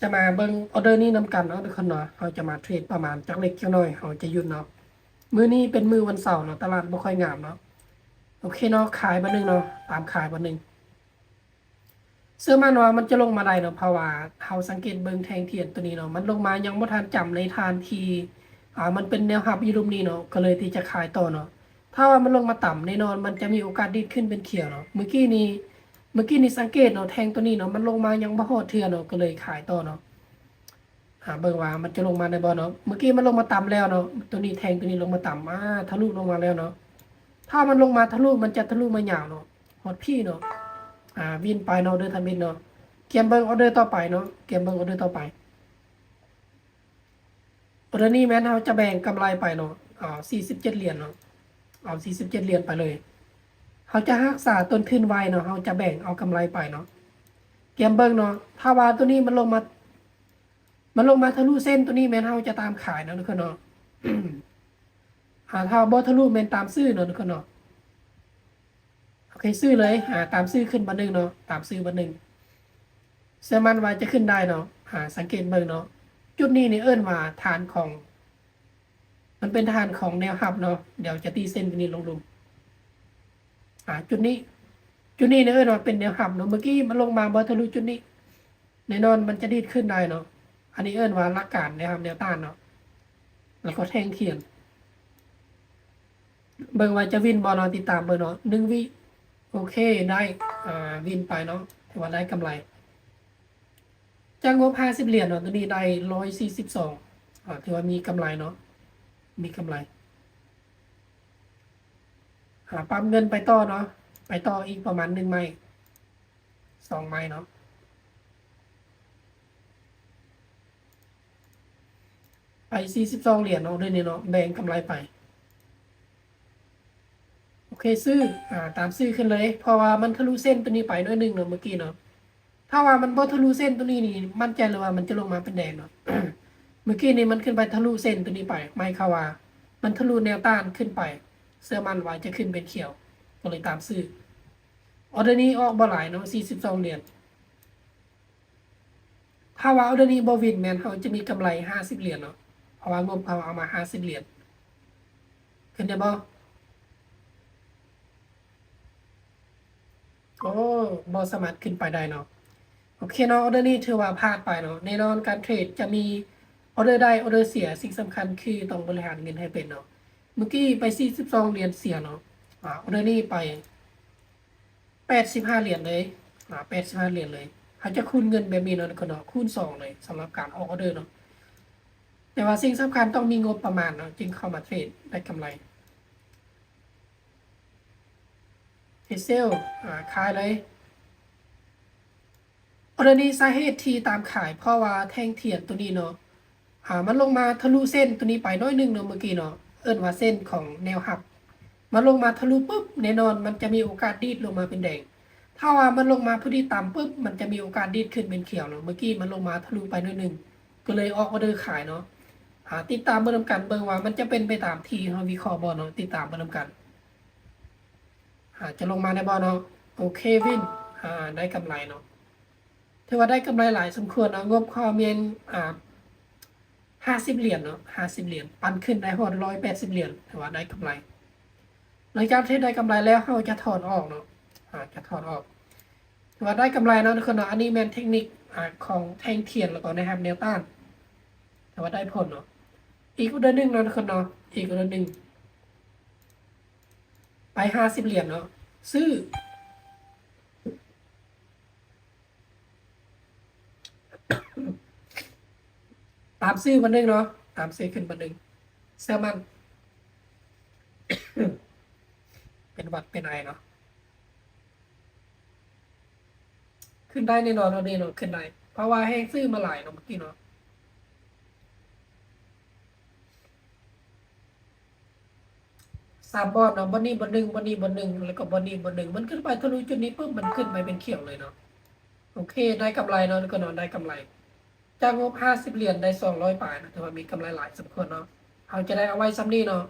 จะมาเบิ่งออเดอร์นี้นำกันเนาะทุกคนเนาะเราจะมาเทรดประมาณจักเล็กจักน้อยเราจะหยุดเนาะมื้อนี้เป็นมื้อวันเสาร์เนาะตลาดบ่ค่อยงามเนาะโอเคเนาะขายบันหนึงเนาะตามขายบันหนึงเสื้อมันว่ามันจะลงมาได้เนาะเพราะว่าเฮาสังเกตเบิ่งแทงเทียนตัวนี้เนาะมันลงมายังบ่ทันจำในทานทีอ่ามันเป็นแนวรับอยู่รุมนี้เนาะก็เลยที่จะขายต่อเนาะถ้าว่ามันลงมาต่ำแน่นอนมันจะมีโอกาสดีดขึ้นเป็นเขียวเนาะเมื่อกี้นี้ เมื่อกี้นี่สังเกตเนาะแทงตัวนี้เนาะมันลงมายังบ่ฮอดเทื่อเนาะก็เลยขายต่อเนาะหาเบิ่งว่ามันจะลงมาในบ่เนาะเมื่อกี้มันลงมาต่ำแล้วเนาะตัวนี้แทงตัวนี้ลงมาต่ำอ่าทะลุลงมาแล้วเนาะถ้ามันลงมาทะลุมันจะทะลุมายาวเนาะฮอดพี่เนาะอ่าวินไปเนาะเดินทำบินเนาะเกมเบิ่งออเดอร์ต่อไปเนาะเกมเบิ่งออเดอร์ต่อไปออเดอร์นี้แม้นเฮาจะแบ่งกำไรไปเนาะอ่า47เหรียญเนาะเอา47เหรียญไปเลย เขาจะรักษาต้นทุนไว้เนาะเขาจะแบ่งเอากำไรไปเนาะเกมเบิ้งเนาะถ้าว่าตัวนี้มันลงมา มันลงมาทะลุเส้นตัวนี้แมนเขาจะตามขายเนาะทุกคนเนาะหาถ้าบ่ทะลุแมนตามซื้อเนาะทุกคนเนาะโอเคซื้อเลยหาตามซื้อขึ้นบันหนึ่งเนาะตามซื้อบันหนึ่งเสื้อมันว่าจะขึ้นได้เนาะหาสังเกตเบิ่งเนาะจุดนี้นี่เอิ้นว่าฐานของ มันเป็นฐานของแนวหับเนาะเดี๋ยวจะตีเส้นตัวนี้ลงลุมาจุดนี้ จุดนี้เนี่ยเออเนาเป็นแนวหับเนาะเมื่อกี้มันลงมาบอทะลุจุดนี้แน่นอนมันจะดีดขึ้นได้เนาะอันนี้เอิ้นว่าลักการนะครับแนวต้านเนาะแล้วก็แทงเทียน เบิ่งว่าจะวินบอลนาะติดตามเบิ่งเนาะหนึ่งวิโอเคได้อ่าวินไปเนาะถือว่าได้กำไรจากงบห้าสิบเหรียญเนาะตัวนี้ได้ร้อยสี่สิบสองอ่าถือว่ามีกำไรเนาะมีกำไร หาปั๊มเงินไปต่อเนาะไปต่ออีกประมาณหนึ่งไม้สองไม้เนาะไปสี่สิบสองเหรียญเนาะด้วยนี่เนาะแบ่งกำไรไป โอเคซื้ออ่าตามซื้อขึ้นเลย เพราะว่ามันทะลุเส้นตัวนี้ไปด้วยหนึ่งเนาะเมื่อกี้เนาะถ้าว่ามันบ่ทะลุเส้นตัวนี้นี่ มั่นใจเลยว่ามันจะลงมาเป็นแดงเนาะเมื่อกี้นี่มันขึ้นไปทะลุเส้นตัวนี้ไป ไม่เข้าว่า มันทะลุแนวต้านขึ้นไป เสื้อมันไว้จะขึ้นเป็นเขียว ก็เลยตามซื้อออเดอร์นี้ออกบ่หลายเนาะ42เหรียญถ้าว่าออเดอร์นี้บ่วินแมนเขาจะมีกำไร50เหรียญเนาะเพราะว่างบเขาเอามา50เหรียญขึ้นได้บ่โอ้บ่สามารถขึ้นไปได้เนาะโอเคเนาะออเดอร์นี้ถือว่าพลาดไปเนาะแน่นอนการเทรดจะมีออเดอร์ได้ออเดอร์เสียสิ่งสำคัญคือต้องบริหารเงินให้เป็นเนาะ เมื่อกี้ไป42เหรียญเสียเนาะอ่าออเดอร์นี้ไป85เหรียญเลยอ่า85เหรียญเลยเขาจะคูณเงินแบบนี้เนาะคนเนาะคูณ2เลยสำหรับการออกออเดอร์เนาะแต่ว่าสิ่งสำคัญต้องมีงบประมาณเนาะจึงเข้ามาเทรดได้กำไรเฮเซลอ่าขายเลยออเดอร์นี้สาเหตุที่ตามขายเพราะว่าแท่งเทียนตัวนี้เนาะอ่ามันลงมาทะลุเส้นตัวนี้ไปน้อยหนึงเนาะเมื่อกี้เนาะ เอิ้นว่าเส้นของแนวหับมันลงมาทะลุปุ๊บแน่นอนมันจะมีโอกาสดีดลงมาเป็นแดง ถ้าว่ามันลงมาพอดีต่ำปุ๊บมันจะมีโอกาสดีดขึ้นเป็นเขียวเนาะเมื่อกี้มันลงมาทะลุไปน้อยหนึงก็เลยออกออเดอร์ขายเนาะอ่าติดตามเบิ่งนำกันเบิ่งว่ามันจะเป็นไปตามที่เฮาวิเคราะห์บ่เนาะติดตามเบิ่งนำกันอาจะลงมาได้บ่เนาะโอเควินอ่าได้กำไรเนาะถือว่าได้กำไรหลายสมควรเนาะงบข้อเมียนอ่า ห้าสิบเหรียญเนาะห้าสิบเหรียญปันขึ้นได้หอดร้อยแปดสิบเหรียญถือว่าได้กำไรหลังจากที่ได้กำไรแล้วเราจะถอนออกเนาะอ่าจะถอนออกถือว่าได้กำไรเนาะทุกคนเนาะอันนี้แมนเทคนิคอ่าของแทงเทียนแล้วก็นะครับแนวต้านถือว่าได้ผลเนาะอีกอุดหนึ่งเนาะทุกคนเนาะอีกอุดหนึ่งไปห้าสิบเหรียญเนาะซื้อ ตามซื้อมันหนึ่งเนาะตามซื้อขึ้นมันหนึ่งเสื้อมัน เป็นวัดเป็นไอเนาะขึ้นได้แน่นอนเราเนี่ยเนาะขึ้นได้เพราะว่าให้ซื้อมาหลายเนาะเมื่อกี้เนาะสามบอลเนาะบอลนี้บอลหนึ่งบอลนี้บอลหนึ่งแล้วก็บอลนี้บอลหนึ่งมันขึ้นไปทะลุจุดนี้ปุ๊บมันขึ้นไปเป็นเขียวเลยเนาะโอเค ได้กำไรเนาะแล้วก็นอนได้กำไร จากงบห้าสิบเหรียญได้สองร้อยบาทนะถือว่ามีกำไรหลายสมควรเนาะเอาจะได้เอาไว้ซ้ำนี่เนาะ